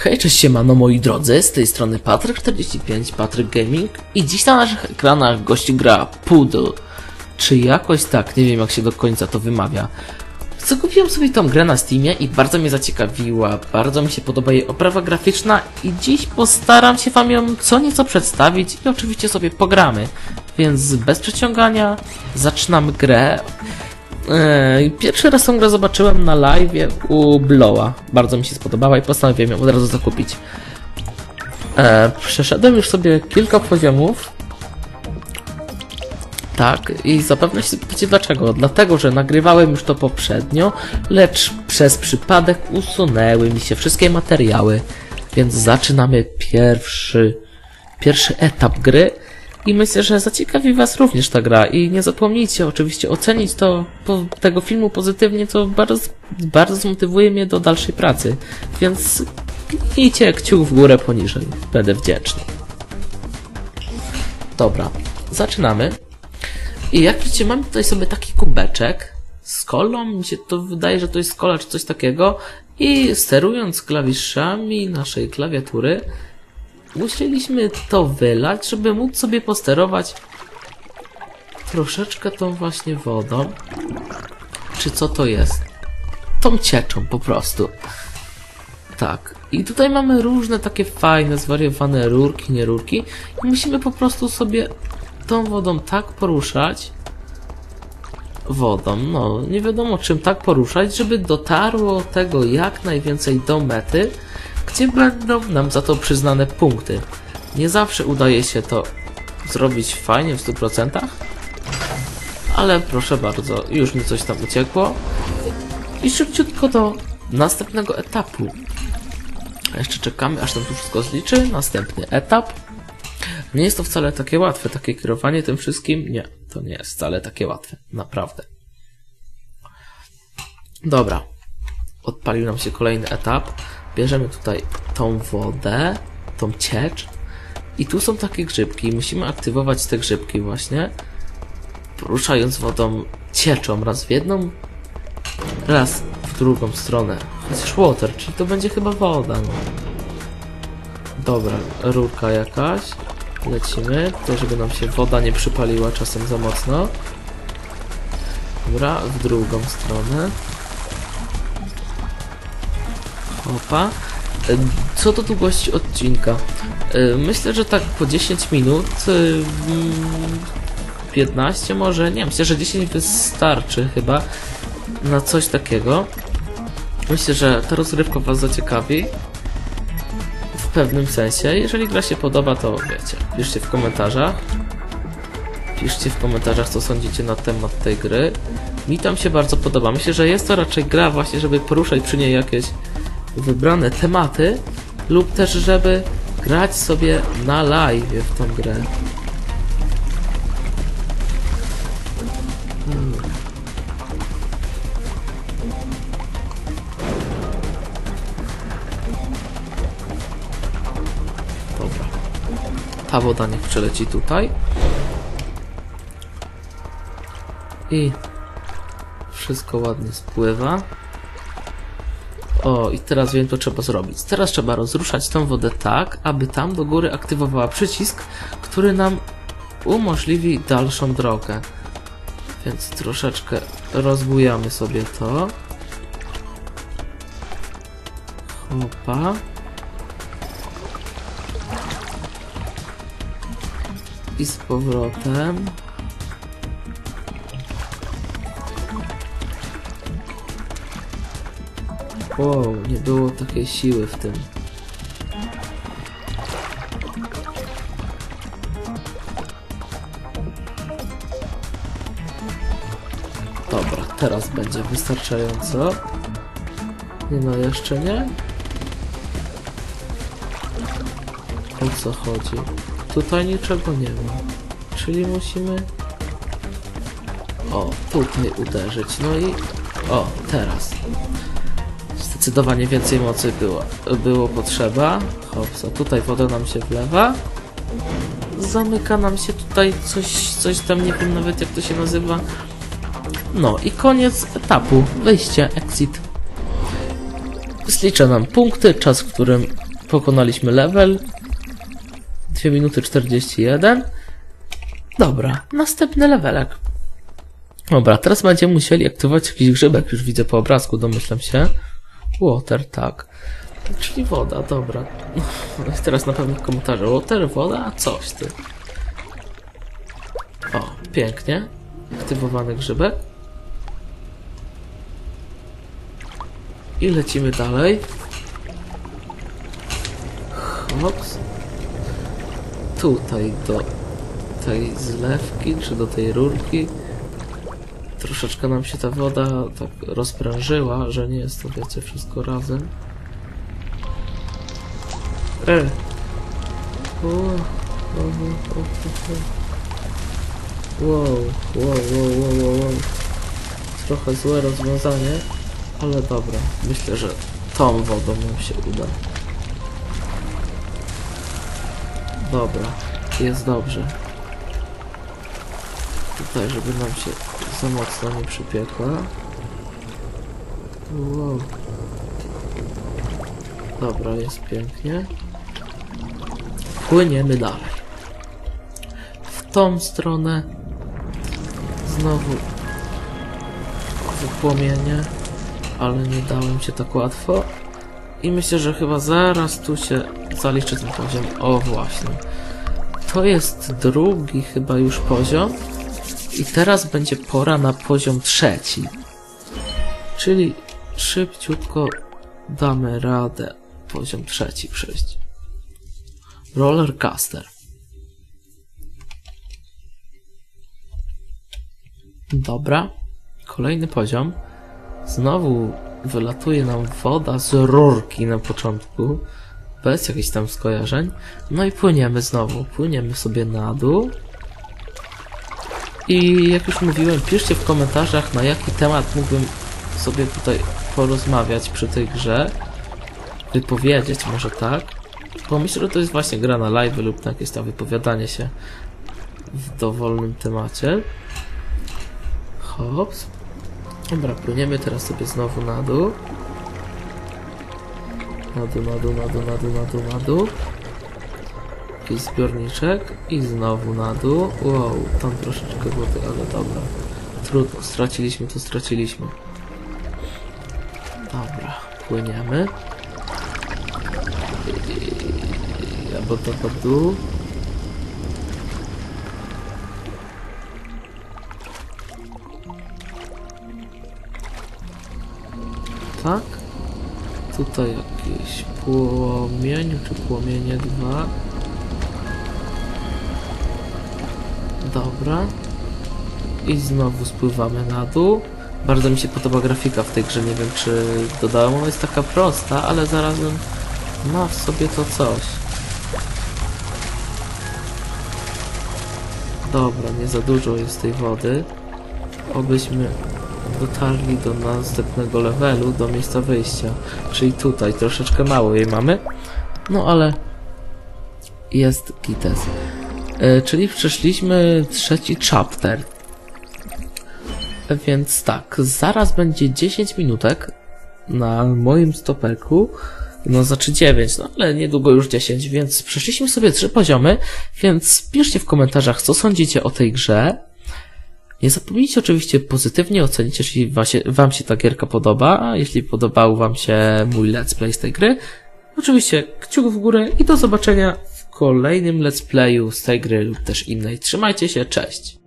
Hej, cześć siemano moi drodzy, z tej strony Patryk45, Patryk Gaming i dziś na naszych ekranach gości gra Poodle, czy jakoś tak, nie wiem jak się do końca to wymawia. Zakupiłem sobie tą grę na Steamie i bardzo mnie zaciekawiła, bardzo mi się podoba jej oprawa graficzna i dziś postaram się wam ją co nieco przedstawić i oczywiście sobie pogramy. Więc bez przeciągania zaczynamy grę. Pierwszy raz tą grę zobaczyłem na live u Blowa. Bardzo mi się spodobała i postanowiłem ją od razu zakupić. Eee, Przeszedłem już sobie kilka poziomów. Tak, i zapewne się zapytacie dlaczego. Dlatego, że nagrywałem już to poprzednio, lecz przez przypadek usunęły mi się wszystkie materiały. Więc zaczynamy pierwszy, pierwszy etap gry. I myślę, że zaciekawi Was również ta gra i nie zapomnijcie oczywiście ocenić to, po, tego filmu pozytywnie, co bardzo, bardzo zmotywuje mnie do dalszej pracy. Więc kliknijcie kciuk w górę poniżej. Będę wdzięczny. Dobra, zaczynamy. I jak widzicie, mamy tutaj sobie taki kubeczek z kolą. Mi się to wydaje, że to jest kola czy coś takiego. I sterując klawiszami naszej klawiatury, musieliśmy to wylać, żeby móc sobie posterować troszeczkę tą właśnie wodą. Czy co to jest? Tą cieczą po prostu. Tak. I tutaj mamy różne takie fajne, zwariowane rurki, nie rurki. I musimy po prostu sobie tą wodą tak poruszać. Wodą, no, nie wiadomo czym tak poruszać, żeby dotarło tego jak najwięcej do mety, gdzie będą nam za to przyznane punkty. Nie zawsze udaje się to zrobić fajnie w 100%, ale proszę bardzo, już mi coś tam uciekło. I szybciutko do następnego etapu. Jeszcze czekamy, aż tam tu wszystko zliczy. Następny etap. Nie jest to wcale takie łatwe, takie kierowanie tym wszystkim. Nie, to nie jest wcale takie łatwe. Naprawdę. Dobra. Odpalił nam się kolejny etap. Bierzemy tutaj tą wodę, tą ciecz. I tu są takie grzybki. Musimy aktywować te grzybki właśnie. Poruszając wodą cieczą raz w jedną, raz w drugą stronę. Chociaż water, czyli to będzie chyba woda. No. Dobra, rurka jakaś. Lecimy, tutaj żeby nam się woda nie przypaliła czasem za mocno. Dobra, w drugą stronę. Opa. E, Co to długość odcinka? E, Myślę, że tak po 10 minut. e, mm, 15 może? Nie, myślę, że 10 wystarczy chyba na coś takiego. Myślę, że ta rozrywka Was zaciekawi. W pewnym sensie. Jeżeli gra się podoba, to wiecie, piszcie w komentarzach. Piszcie w komentarzach, co sądzicie na temat tej gry. Mi tam się bardzo podoba. Myślę, że jest to raczej gra właśnie, żeby poruszać przy niej jakieś wybrane tematy lub też, żeby grać sobie na live w tą grę. Ta woda niech przeleci tutaj. I wszystko ładnie spływa. O, i teraz wiem, co trzeba zrobić. Teraz trzeba rozruszać tą wodę tak, aby tam do góry aktywowała przycisk, który nam umożliwi dalszą drogę. Więc troszeczkę rozbujamy sobie to. Hopa. I z powrotem. Wow, nie było takiej siły w tym. Dobra, teraz będzie wystarczająco. Nie no, jeszcze nie? O co chodzi? Tutaj niczego nie ma. Czyli musimy... O, tutaj uderzyć. No i... O, teraz. Zdecydowanie więcej mocy było, było potrzeba. Hopsa, tutaj woda nam się wlewa. Zamyka nam się tutaj coś, coś tam, nie wiem nawet jak to się nazywa. No i koniec etapu. Wyjście, exit. Zlicza nam punkty, czas, w którym Pokonaliśmy level. 2 minuty 41. Dobra, następny levelek. Dobra, teraz będziemy musieli aktywować jakiś grzybek, już widzę po obrazku, domyślam się. Water, tak. Czyli woda, dobra. No teraz na pewno w komentarzu. Water, woda, a coś ty. O, pięknie. Aktywowany grzybek. I lecimy dalej. Hops. Tutaj do tej zlewki, czy do tej rurki. Troszeczkę nam się ta woda tak rozprężyła, że nie jest to wiecie wszystko razem. E! O, o, o, o. Wow, wow, wow, wow, wow, wow. Trochę złe rozwiązanie, ale dobra. Myślę, że tą wodą nam się uda. Dobra, jest dobrze. Tutaj, żeby nam się za mocno nie przypiekła. Wow. Dobra, jest pięknie. Płyniemy dalej. W tą stronę. Znowu wypłomienie, ale nie dałem się tak łatwo. I myślę, że chyba zaraz tu się zaliczy ten poziom. O właśnie. To jest drugi chyba już poziom. I teraz będzie pora na poziom trzeci. Czyli szybciutko damy radę poziom trzeci przejść. Rollercaster. Dobra. Kolejny poziom. Znowu wylatuje nam woda z rurki na początku. Bez jakichś tam skojarzeń. No i płyniemy znowu. Płyniemy sobie na dół. I jak już mówiłem, piszcie w komentarzach, na jaki temat mógłbym sobie tutaj porozmawiać przy tej grze. Wypowiedzieć może tak. Bo myślę, że to jest właśnie gra na live lub na jakieś tam wypowiadanie się w dowolnym temacie. Hops. Dobra, płyniemy teraz sobie znowu na dół. Na dół, na dół, na dół, na dół, na dół, na dół. Jakiś zbiorniczek i znowu na dół. Wow, tam troszeczkę wody, ale dobra. Trudno, straciliśmy to straciliśmy. Dobra, płyniemy. Ja bo to po dół. Tak? Tutaj jakieś płomień, czy płomienie dwa. Dobra. I znowu spływamy na dół. Bardzo mi się podoba grafika w tej grze, nie wiem czy dodałem, ona jest taka prosta, ale zarazem ma w sobie to coś. Dobra, nie za dużo jest tej wody. Obyśmy dotarli do następnego levelu, do miejsca wyjścia. Czyli tutaj, troszeczkę mało jej mamy. No ale jest gites. E, czyli przeszliśmy trzeci chapter. Więc tak, zaraz będzie 10 minutek na moim stoperku. No znaczy 9, no ale niedługo już 10, więc przeszliśmy sobie trzy poziomy, więc piszcie w komentarzach, co sądzicie o tej grze. Nie zapomnijcie oczywiście pozytywnie ocenić, jeśli wam się, wam się ta gierka podoba, jeśli podobał wam się mój let's play z tej gry. Oczywiście kciuk w górę i do zobaczenia kolejnym let's playu z tej gry lub też innej. Trzymajcie się, cześć!